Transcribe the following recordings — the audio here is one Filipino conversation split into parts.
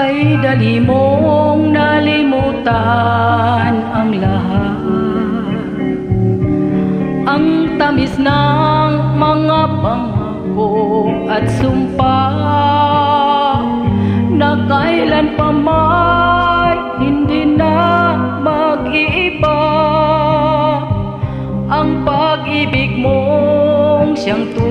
Kay dali mong nalimutan ang lahat. Ang tamis ng mga pangako at sumpa Na kailan pa may hindi na mag-iiba. Ang pag-ibig mong siyang tunay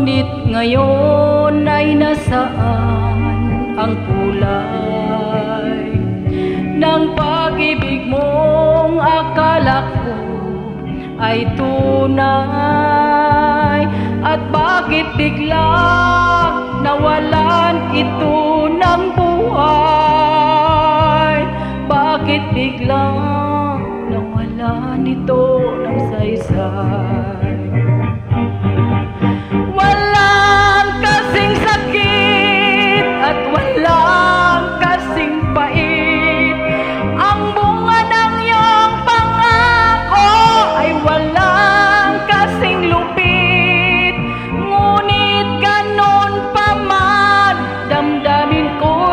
Ngunit ngayon ay nasaan ang kulay Ng pag-ibig mong akala ko ay tunay? At bakit bigla nawalan ito ng buhay? Bakit bigla nawalan ito ng saysay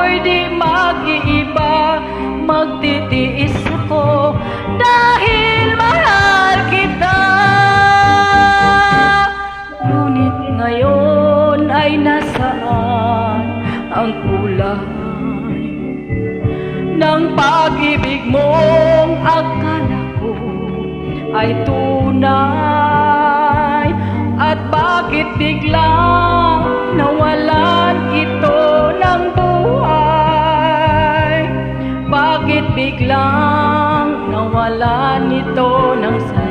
ko'y di mag-iiba Magtitiis ako dahil mahal kita. Ngunit ngayon ay nasaan ang kulay Ng pag-ibig mong akala ko ay tunay? At bakit biglang ito ng sa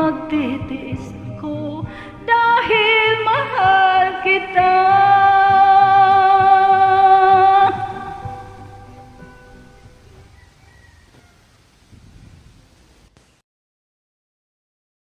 magtitiis